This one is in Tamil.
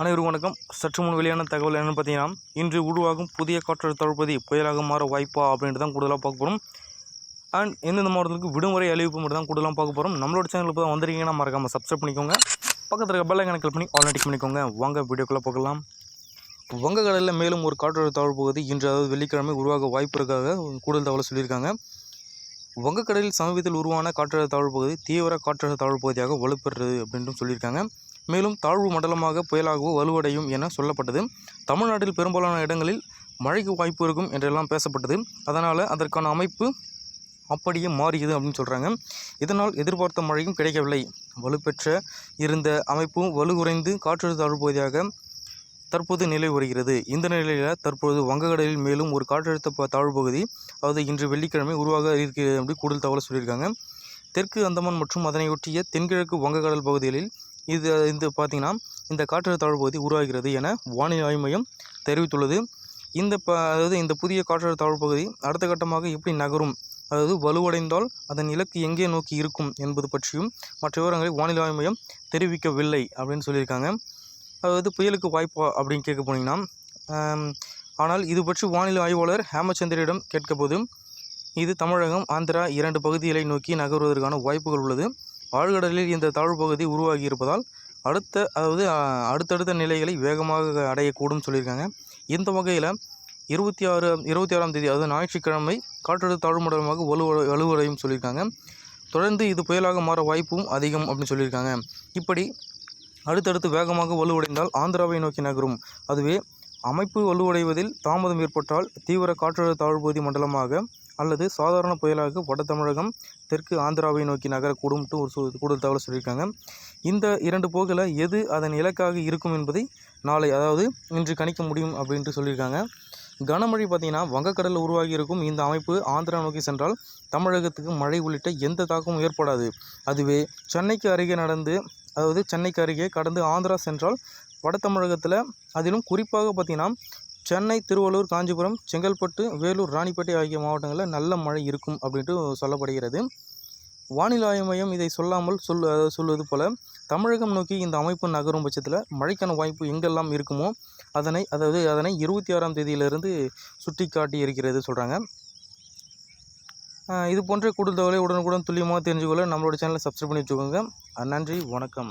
அனைவருக்கும் வணக்கம். சற்று முன் வெளியான தகவல் என்னென்னு பார்த்தீங்கன்னா இன்று உருவாகும் புதிய காற்றழுத்த தாழ்பதி புயலாக மாற வாய்ப்பா அப்படின்ட்டு தான் கூடுதலாக பார்க்க போகிறோம் அண்ட் எந்தெந்த மாவட்டத்துக்கு விடுமுறை அறிவிப்பு மட்டும் தான் கூடுதலாக பார்க்க போகிறோம் நம்மளோட சேனலுக்கு தான் வந்திருக்கீங்கன்னா மறக்காமல் சப்ஸ்கிரைப் பண்ணிக்கோங்க. பக்கத்தில் இருக்க பெல்லை கணக்கில் பண்ணி ஆல் டிக் பண்ணிக்கோங்க. வாங்க வீடியோக்குள்ளே பார்க்கலாம் வங்கக்கடலில் மேலும் ஒரு காற்றழுத்த தாழ்வு பகுதி இன்று அதாவது வெள்ளிக்கிழமை உருவாக வாய்ப்பு இருக்காக கூடுதல் தகவல் சொல்லியிருக்காங்க. வங்கக்கடலில் சமீபத்தில் உருவான காற்றழுத்த தாழ்வு பகுதி தீவிர காற்றழுத்த தாழ்வு பகுதியாக வலுப்பெறுறது அப்படின்ட்டும் சொல்லியிருக்காங்க. மேலும் தாழ்வு மண்டலமாக புயலாகவோ வலுவடையும் என சொல்லப்பட்டது. தமிழ்நாட்டில் பெரும்பாலான இடங்களில் மழைக்கு வாய்ப்பு இருக்கும் என்றெல்லாம் பேசப்பட்டது. அதனால் அதற்கான அமைப்பு அப்படியே மாறியது அப்படின்னு சொல்கிறாங்க இதனால் எதிர்பார்த்த மழையும் கிடைக்கவில்லை. வலுப்பெற்ற இருந்த அமைப்பும் வலுகுறைந்து காற்றழுத்த தாழ்வு பகுதியாக தற்போது நிலை வருகிறது. இந்த நிலையில் தற்பொழுது வங்கக்கடலில் மேலும் ஒரு காற்றழுத்த ப- தாழ்வு பகுதி அதாவது இன்று வெள்ளிக்கிழமை உருவாக இருக்கிறது அப்படி கூடுதல் தகவல் சொல்லியிருக்காங்க. தெற்கு அந்தமான் மற்றும் அதனையொட்டிய தென்கிழக்கு வங்கக்கடல் பகுதிகளில் இது இது பார்த்திங்கன்னா இந்த காற்றழுத்த தாழ்வு பகுதி உருவாகிறது என வானிலை ஆய்வு மையம் தெரிவித்துள்ளது. இந்த ப அதாவது இந்த புதிய காற்றழுத்த தாழ்வு பகுதி அடுத்த கட்டமாக எப்படி நகரும் அதாவது வலுவடைந்தால் அதன் இலக்கு எங்கே நோக்கி இருக்கும் என்பது பற்றியும் மற்ற விவரங்களை வானிலை ஆய்வு மையம் தெரிவிக்கவில்லை அப்படின்னு சொல்லியிருக்காங்க. அதாவது புயலுக்கு வாய்ப்பா அப்படின்னு கேட்க போனீங்கன்னா ஆனால் இது பற்றி வானிலை ஆய்வாளர் ஹேமச்சந்திரியிடம் கேட்கபோது இது தமிழகம் ஆந்திரா இரண்டு பகுதிகளை நோக்கி நகர்வதற்கான வாய்ப்புகள் உள்ளது. ஆழ்கடலில் இந்த தாழ்வு பகுதி உருவாகி இருப்பதால் அடுத்த அதாவது அடுத்தடுத்த நிலைகளை வேகமாக அடையக்கூடும் சொல்லியிருக்காங்க. இந்த வகையில் இருபத்தி ஆறு இருபத்தி ஆறாம் தேதி அதாவது ஞாயிற்றுக்கிழமை காற்றழுத்த தாழ்வு மண்டலமாக வலு வலுவடையும் சொல்லியிருக்காங்க. தொடர்ந்து இது புயலாக மாற வாய்ப்பும் அதிகம் அப்படின்னு சொல்லியிருக்காங்க. இப்படி அடுத்தடுத்து வேகமாக வலுவடைந்தால் ஆந்திராவை நோக்கி நகரும். அதுவே அமைப்பு வலுவடைவதில் தாமதம் ஏற்பட்டால் தீவிர காற்றழுத்த தாழ்வுபகுதி மண்டலமாக அல்லது சாதாரண புயலாக வட தமிழகம் தெற்கு ஆந்திராவை நோக்கி நகரக்கூடும்ட்டு ஒரு சு- கூடுதல் தகவல் சொல்லியிருக்காங்க. இந்த இரண்டு போக்கில் எது அதன் இலக்காக இருக்கும் என்பதை நாளை அதாவது இன்று கணிக்க முடியும் அப்படின்ட்டு சொல்லியிருக்காங்க. கனமழை பார்த்திங்கன்னா வங்கக்கடலில் உருவாகி இருக்கும் இந்த அமைப்பு ஆந்திரா நோக்கி சென்றால் தமிழகத்துக்கு மழை உள்ளிட்ட எந்த தாக்கமும் ஏற்படாது. அதுவே சென்னைக்கு அருகே நடந்து அதாவது சென்னைக்கு அருகே கடந்து ஆந்திரா சென்றால் வட தமிழகத்தில் அதிலும் குறிப்பாக பார்த்திங்கன்னா சென்னை திருவள்ளூர் காஞ்சிபுரம் செங்கல்பட்டு வேலூர் ராணிப்பேட்டை ஆகிய மாவட்டங்களில் நல்ல மழை இருக்கும் அப்படின்ட்டு சொல்லப்படுகிறது. வானிலை ஆய்வு மையம் இதை சொல்லாமல் சொல் சொல்வது போல தமிழகம் நோக்கி இந்த அமைப்பு நகரும் பட்சத்தில் மழைக்கான வாய்ப்பு எங்கெல்லாம் இருக்குமோ அதனை அதாவது அதனை இருபத்தி ஆறாம் தேதியிலிருந்து சுட்டி காட்டி இருக்கிறது சொல்கிறாங்க இது போன்ற கூடுதல் தகவலை உடனுக்குடன் துல்லியமாக தெரிஞ்சுக்கொள்ள நம்மளோட சேனலை சப்ஸ்கிரைப் பண்ணி வச்சுக்கோங்க. நன்றி வணக்கம்.